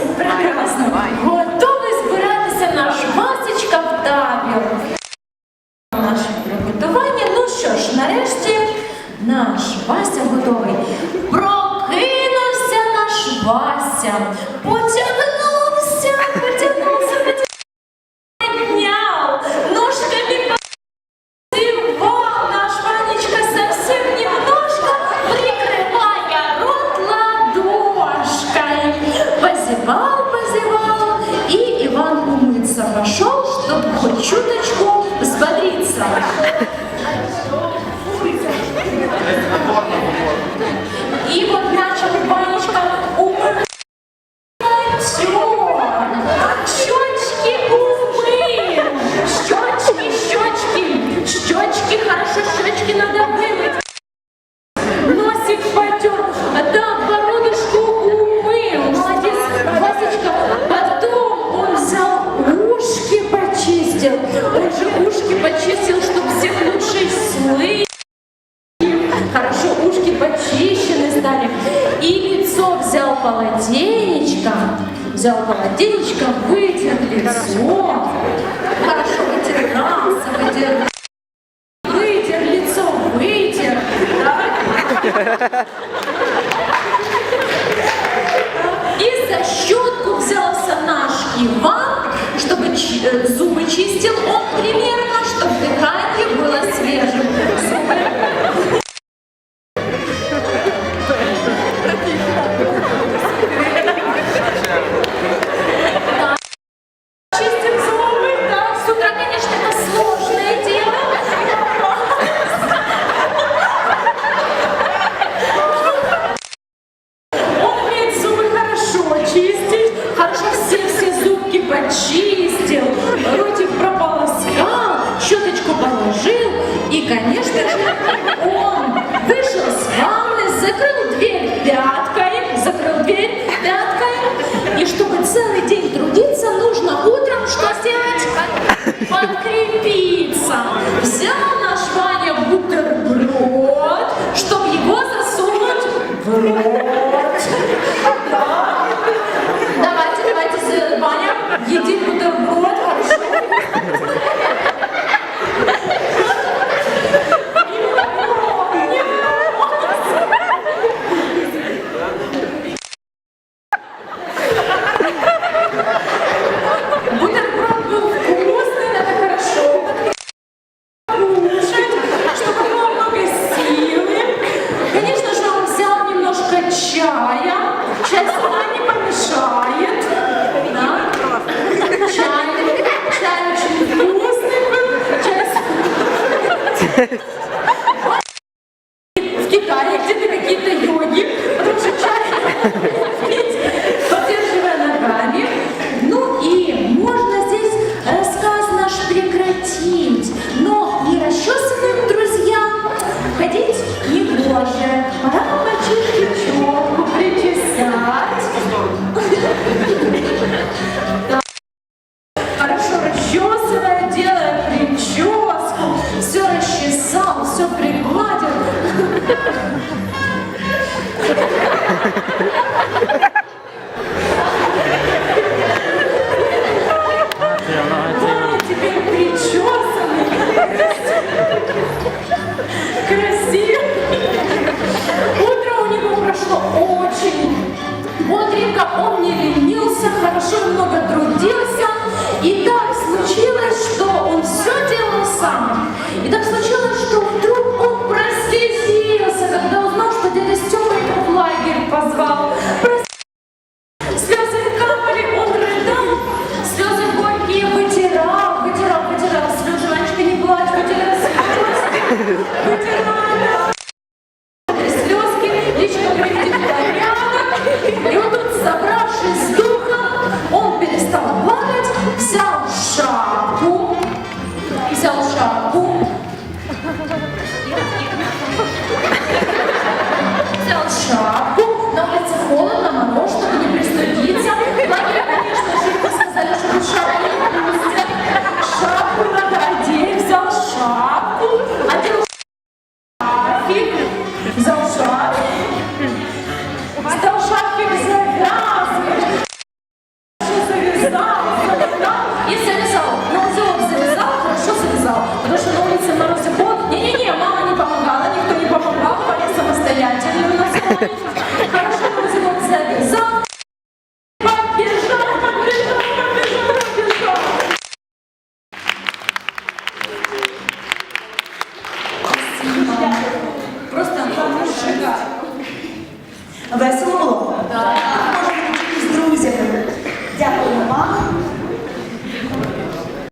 прекрасно. Чтобы хоть чуточку взбодриться. И вот начал Ванечка умывать Щечки умыл. Щечки, щечки, хорошо, щечки надо вымыть. Носик потер, да, почистил, чтобы всех лучше слышать. Хорошо, ушки почищены стали. И лицо взял полотенечко. Взял полотенечко, вытер лицо. Хорошо, вытер раз, вытер Вытер лицо, вытер. Да? И за щетку взялся наш Иван, почистил, ротик прополоскал, щеточку положил. И, конечно же, он вышел с ванны, закрыл дверь пяткой, закрыл дверь пяткой. И чтобы целый день трудиться, нужно утром что сделать? Подкрепиться. Взял наш Ваня бутерброд, чтобы его засунуть в рот. Да. Давайте, давайте, с- Ваня, еди бутерброд, хорошо? Бутерброд был вкусный, надо хорошо кушать, чтобы было много силы. Конечно же, он взял немножко чая. Чай сюда не помешает. Да? Чай, чай очень вкусный был. В Китае где-то какие-то йоги, что чай пить, поддерживая ногами. Ну и можно здесь рассказ наш прекратить, но не расчесанным друзьям ходить не гоже. Пора мальчишке челку причесать. Хорошо расчесывая, и так случилось, что он все делал сам. И так случилось, взял шапку, одел шарфик, взял шарфик, взял шарфик, завязывать, завязал, завязал и завязал. На узелок завязал, хорошо завязал, потому что на улице Просто шикарно. Весело було? Так. Можемо з друзями. Дякую вам.